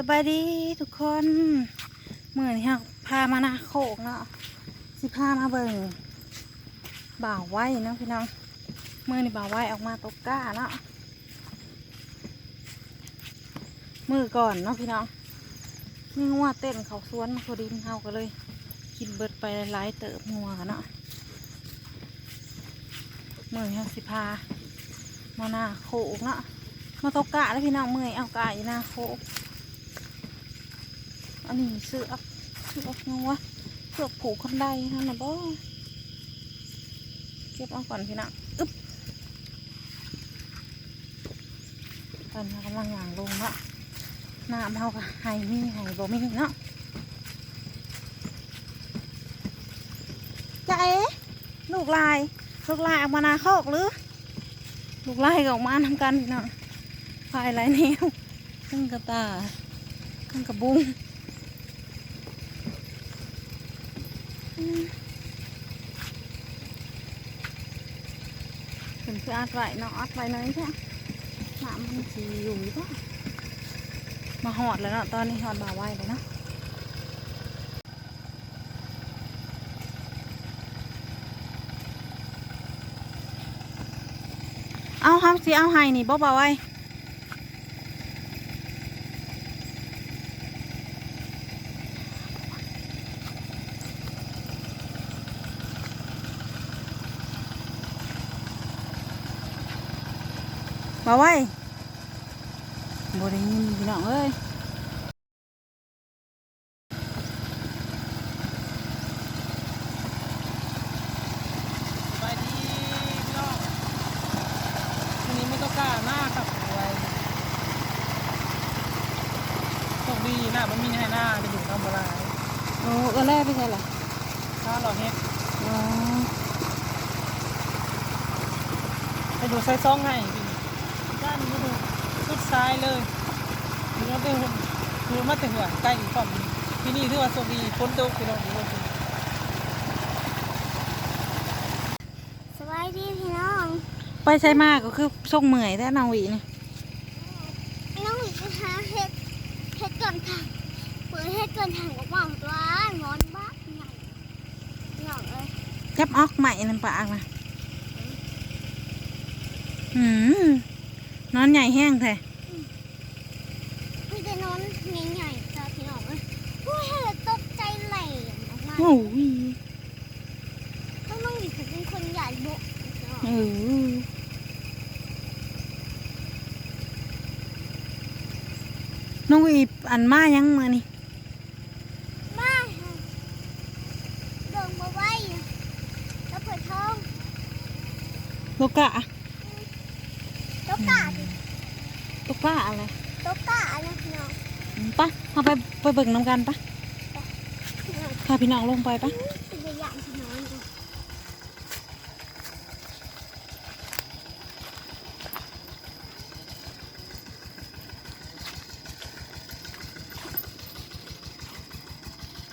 สบายดีทุกคนเมื่อนี้ฮะพามานาโคกเนาะสิพามาเบิ่งบ่าวไว้เนาะพี่น้องเมื่อนี้บ่าวไว้ออกมาตกก้าเนาะมือก่อนเนาะพี่น้องนี่งัวเต้นเขาสวนมาพอดีเฮาก็เลย กินเบิดไปหลายเติบงัวนเนาะเมื่อนี้ฮะสิพามานาโคกเนาะมาตกกะแล้วพี่น้องเมื่อยเอากะอยู่นาโคก อันนี้เสือกเสือกยังวะเสือกผูกคนใดฮะนะบ่เก็บเอาก่อนพี่น้องอึ๊บตอนนี้กำลังย่างลงเนาะน้ำเฮาก็ไห้มีไห้บ่มีเนาะจะเอ๋ลูกลายลูกลายออกมาหนาโคกหรือ ลูกลายก็ออกมาทำกันพี่น้องพายหลายแนวขึ้นกระตาขึ้นกระบุงอืม ถึงคืออัดไว้เนาะอัดไว้หน่อยแค่น้ำมันสีอยู่หรือเปล่ามาหอดแล้วเนาะตอนนี้หอดบ่าไว้เลยเนาะเอาครับสิเอาให้นี่บ่บ่ไว้ มาไว้บได้ยินพี่น้องเอ้ยสบายดีพี่น้องวันนี้ไม่ต้องกล้ามากครับไว้โชคดีหน้ามันมีให้หน้าจะอยู่ทำอะไรโอ้เออแล่ไปใช่เหรอถ้าเราเฮ็ดอ๋อไปดูไซส์ซ่องให้พี่ ด้านนี้ดูสุดซ้ายเลยดูว่าเป็นดูมาถึงหัวใกล้อีกฝั่งที่นี่ถือว่าโชคดีพ้นตกพี่น้องดูว่าสิสวัสดีพี่น้องไปใช่มากก็คือส่งเหมื่อยแท้นางหวีนี่น้องหวีจะหาเห็ดเห็ดก่อนถังเปิดเห็ดก่อนถังก็บอกว่างอนบ้าหนังหนังเลยจับออกใหม่นั่นปากนะอืม นอนใหญ่แห้งแท้พี่จะนอนใหญ่ๆจ้าพี่น้องเลยผู้เห็ดตกใจไหลออกมาโอ้ยต้องน้องหวีเป็นคนใหญ่โบกเออน้องหวีอันมายังมานี่มาเดินมาไว้แล้วเปิดท้องโลกะต กกาดิโลกะอะไรตกกานะพี่น้องอืมปะเอาไปไปเบิ่งน้ำกันปะพี่น้องพาพี่น้องลงไปปะเป็นตัวอย่างพี่น้องดู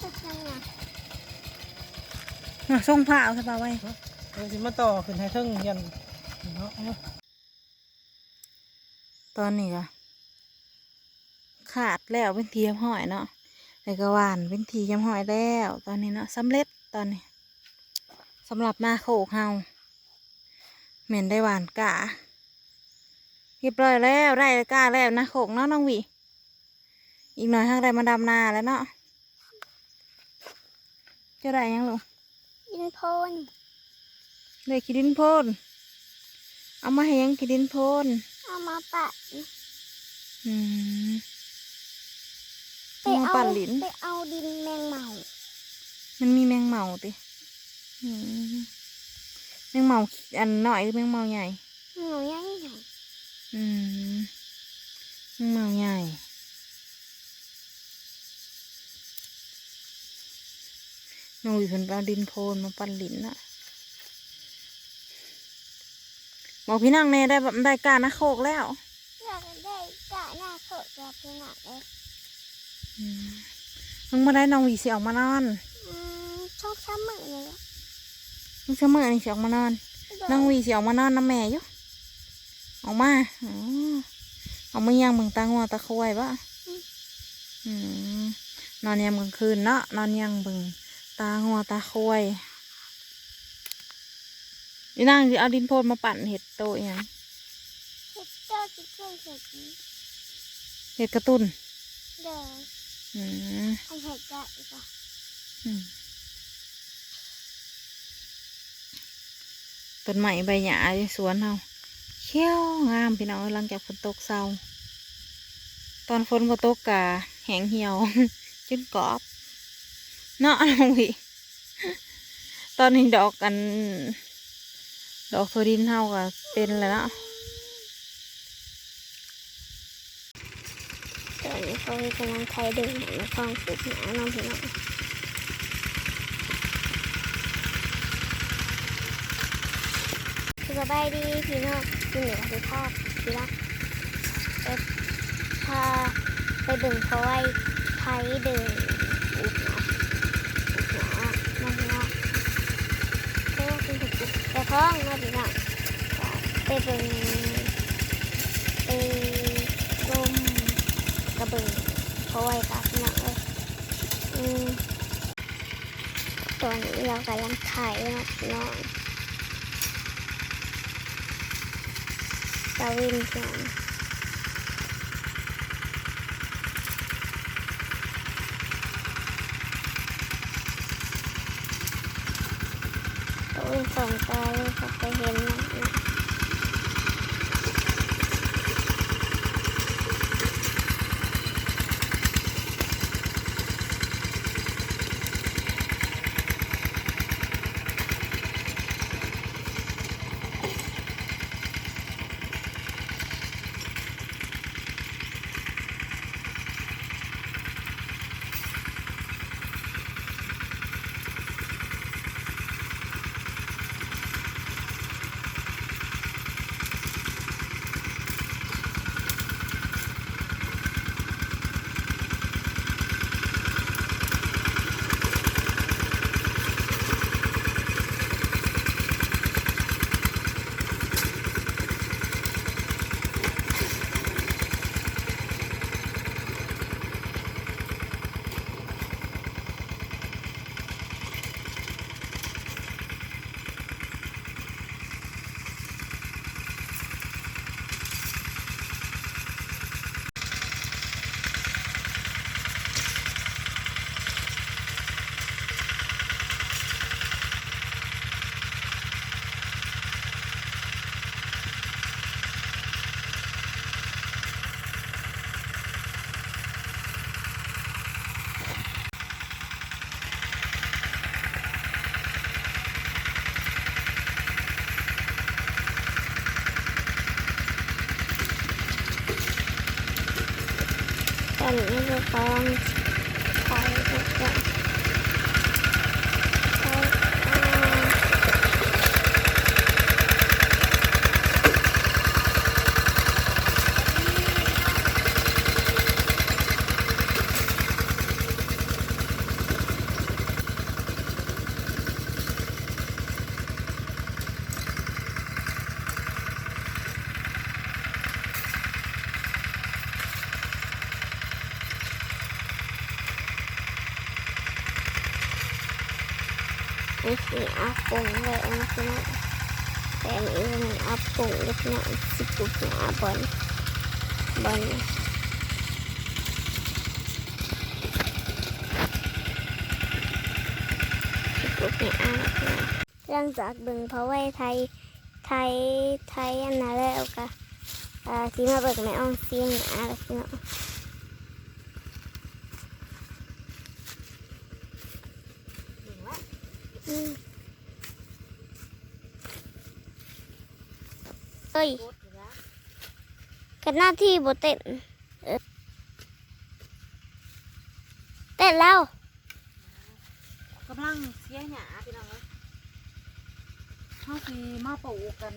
ตกยังไงอะส่งผ้าเอาสบายไว้ เดี๋ยวสิมาต่อขึ้นให้เทิงยันเนาะเอา ตอนนี้ก็ขาดแล้วเป็นทียมห้อยเนาะแล้วก็หวานเป็นทียมห้อยแล้วตอนนี้เนาะสำเร็จตอนนี้สำหรับนาโคกเฮาเหม็นได้หวานกะเรียบร้อยแล้วได้กะแล้วนาโคกเนาะน้องหวีอีกหน่อยทางได้มาดำนาแล้วเนาะจะได้ยังลูกอินโพนเลยกินดินโพนเอามาให้ยังกินดินโพน เอามาปะอืมไปเอามาเอาปั่นลิ้นไปเอาดินแมงเมามันมีแมงเมาติอืมแมงเมาอันหน่อยหรือแมงเมาใหญ่หนูยังใหญ่อืมแมงเมาใหญ่หนูอยู่คนเอาดินโพนมาปั่นลิ้นน่ะ บอกพี่นางเน่ได้แบบได้การนะโคกแล้วอยากได้กะหน้าโคตรจะเป็นหนักเลยอืมมึงมาได้น้องหวีสิออกมานอนอืมชอบช้ำมือเลยอะมึงเสมอนี่สิออกมานอน น้องหวีสิออกมานอนน้ำแม่อยู่ออกมาอ๋อเอามาย่างเบิ่งตางัวตาควายปะออืมนอนยามกลางคืนเนาะนอนยังเบิ่งตาหัวตาควาย นี่นางสิเอาดินโพนมาปั่นเห็ดโตอหยังเห็ดเจ้าจะเจ้าเห็ดนี้เห็ดกระตุ้นเด้ออืมไอเห็ดจะอีกอะอืมต้นไม้ใบหญ้าในสวนเฮาเขียวงามพี่น้องเอ้ยหลังจากฝนตกเศร้า ตอนฝนบ่ตกกะแห้งเหี่ยวจนกรอบเนาะน้องวิตอนนี้ดอกกัน ดอกโซดินเฮาก็เป็นแล้วนะตอนนี้เขากำลังไทยดึงหางฟองปลูกหนาน้องพี่น้องสบายดีพี่น้องกินเหนือคือภาพพี่รักไปพาไปดึงเขาไว้ไทยดึงอุกหนาอุกหนาน้องพี่น้องเรียกว่าเป็น ถูกแต่ท้องน้องพี่น้องไปเบิ่งไปลมกระเบิงเพราะไว้กับหนังเลยอืมตอนนี้เรากำลังถ่ายนะพี่น้องตาวินเสียง ตาวินส่องตาเลยเขาไปเห็นนะนะ ตอน นี้เรากำลังถ่ายทุกอย่างถ่ายอ่านี่คืออาปงเลยนะพี่น้องแต่อันนี้มันอาปงเลยพี่น้องสิบปุ๊บห นาบอลบอลสิบปุ๊บหนาพี่น้องหลังจากเบิ่งเพราะว่าไทยไทยไทยอันนั้นแล้วก็อ่าที่มาเบิกในอ่องซีมหนาแล้วพี่น้องอืม เอ้ยกันหน้าที่บเต้นเออเต้นแล้วกำลังเสียหญ้าพี่น้องเอ้ยเฮาสิมาปลูกกัน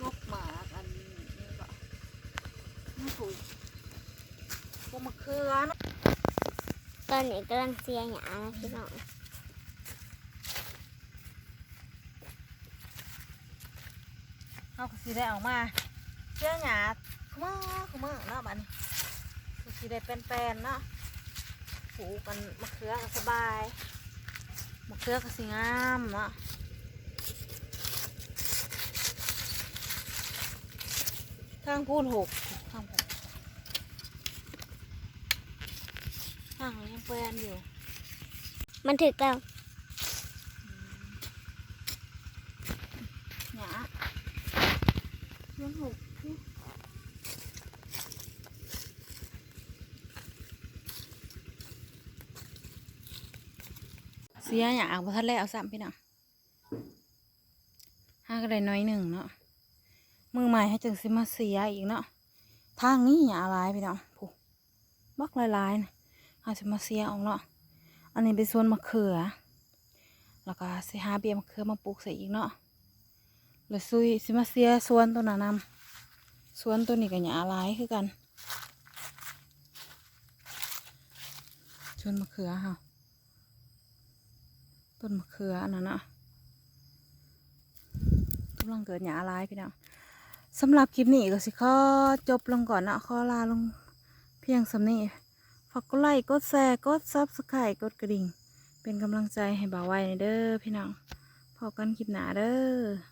กบหมากอันนี้ก็มาปลูกปลูกมะเขือเนาะตอนนี้กำลังเสียหยานะพี่น้อง เฮาก็สิได้ออกมาเสียหญ้าคุมื้อคุมื้อเนาะบัดนี้สิได้เป็นแปลนๆเนาะปลูกกันมะเขือก็สบายมะเขือก็สิงามเนาะทางพูนหกทางพูนทางยังแปลนอยู่ มันถึกแล้ว หยา มันหกนี่เสียหยาบ่ทันแล้วซ้ำพี่น้องห้าก็ได้น้อยหนึ่งเนาะมือใหม่ให้จึงสิมาเสียอีกเนาะทางนี้หยาลายพี่น้องผูบักหลายๆนะอาจจะมาเสียออกเนาะอันนี้เป็นส่วนมะเขือ แล้วก็สิหาเบียมะเขือมาปลูกใส่อีกเนาะ แล้วซุยสิมาเสียสวนตัวนั้นนำสวนตัวนี้ก็หยาลายคือกันชวนมะเขือค่ะต้นมะเขืออันนั้นน่ะกำลังเกิดหยาลายพี่น้องสำหรับคลิปนี้ก็สิขอจบลงก่อนนะขอลาลงเพียงสำนี้ฝากกดไลค์กดแชร์กดซับสไครต์กดกระดิ่ง เป็นกำลังใจให้บ่าวไว้ในเด้อพี่น้องพอกันคลิปหนาเด้อ